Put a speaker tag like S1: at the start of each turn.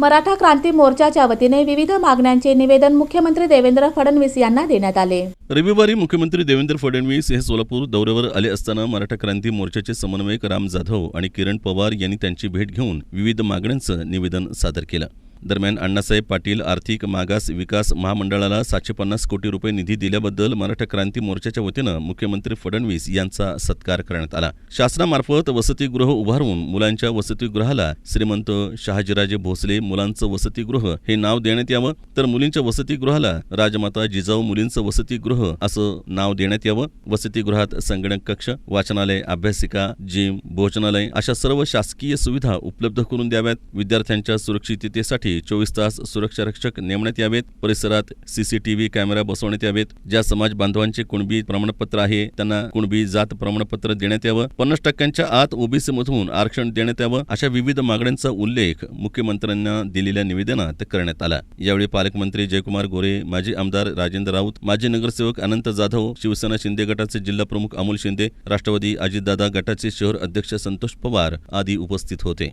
S1: मराठा क्रांती मोर्चाच्या वतीने विविध मागण्यांचे निवेदन मुख्यमंत्री देवेंद्र फडणवीस यांना देण्यात आले.
S2: रविवारी मुख्यमंत्री देवेंद्र फडणवीस हे सोलापूर दौऱ्यावर आले असताना मराठा क्रांती मोर्चाचे समन्वयक राम जाधव आणि किरण पवार यांनी त्यांची भेट घेऊन विविध मागण्यांचं निवेदन सादर केलं. दरम्यान अण्णासाहेब पाटील आर्थिक मागास विकास महामंडळाला सातशे पन्नास कोटी रुपये निधी दिल्याबद्दल मराठा क्रांती मोर्चाच्या वतीनं मुख्यमंत्री फडणवीस यांचा सत्कार करण्यात आला. शासनामार्फत वसतिगृह उभारून मुलांच्या वसतिगृहाला श्रीमंत शहाजीराजे भोसले मुलांचं वसतिगृह हे नाव देण्यात यावं तर मुलींच्या वसतिगृहाला राजमाता जिजाऊ मुलींचं वसतिगृह असं नाव देण्यात यावं वसतिगृहात संगणक कक्ष वाचनालय अभ्यासिका जिम भोजनालय अशा सर्व शासकीय सुविधा उपलब्ध करून द्याव्यात विद्यार्थ्यांच्या सुरक्षिततेसाठी चोवीस तास सुरक्षा रक्षक नेमण्यात यावेत. परिसरात सीसीटीव्ही कॅमेरा बसवण्यात यावेत. ज्या समाज बांधवांचे कुणबी प्रमाणपत्र आहे त्यांना कुणबी जात प्रमाणपत्र देण्यात यावं. पन्नास टक्क्यांच्या आत ओबीसी मधून आरक्षण देण्यात यावं अशा विविध मागण्यांचा उल्लेख मुख्यमंत्र्यांना दिलेल्या निवेदनात करण्यात आला. यावेळी पालकमंत्री जयकुमार गोरे माजी आमदार राजेंद्र राऊत माजी नगरसेवक अनंत जाधव शिवसेना शिंदे गटाचे जिल्हा प्रमुख अमोल शिंदे राष्ट्रवादी अजितदादा गटाचे शहर अध्यक्ष संतोष पवार आदी उपस्थित होते.